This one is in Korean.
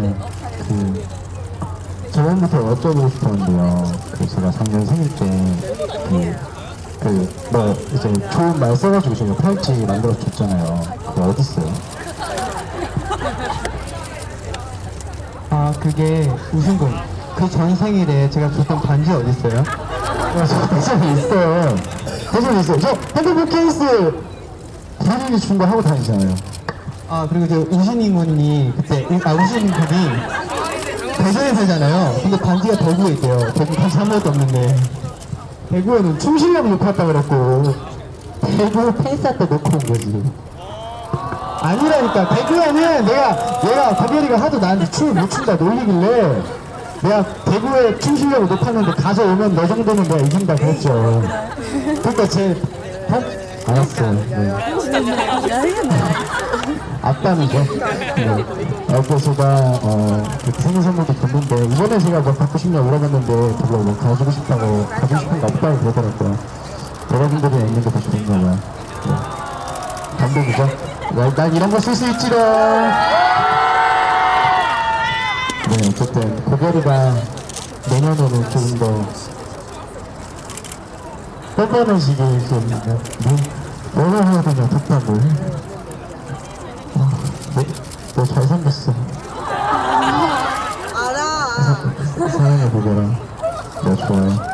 네, 그 저번부터 여쭤보고 싶었는데요. 그 제가 작년 생일 때그 그 뭐 이제 좋은 말 써가지고 제가 팔찌 만들어 줬잖아요. 그거 어디 있어요? 아 그게 무슨 거? 그전 생일에 제가 줬던 반지 어디 있어요? 아, 저 대전에 있어요. 대전에 있어요. 저 핸드폰 케이스 본인이 준 거 하고 다니잖아요. 아 그리고 저 우신이 군이 그때 아 우신이 군이 대전에 살잖아요. 근데 반지가 대구에 있대요. 대구 반지 한 번도 없는데 대구에는 충실력 놓고 왔다 그랬고 대구 팬사 때 놓고 온 거지. 아니라니까 대구에는 내가 내가 다별이가 하도 나한테 춤을 못 춘다 놀리길래 내가 대구에 춤실력을 높았는데 가져오면 너 정도는 내가 이긴다 그랬죠. 그러니까 제 형? 알았어요. 네. 아빠이죠. 네. 이렇게 제가 어, 그 생일 선물도 줬는데 이번에 제가 뭐 갖고 싶냐 물어봤는데 별로 뭐 가지고 싶다고 가지고 싶은 거 없다고 그러더라고요. 여러분들이 있는 게더 좋은가 봐요. 네. 감동이죠. 야, 난 이런 거 쓸 수 있지롱. 네, 어쨌든 고결이가 내년에는 조금 더 뻔뻔한 시기 좀 뭐, 뭐를 해야 되냐 답 알아. 사랑해 고결아. 너 좋아해.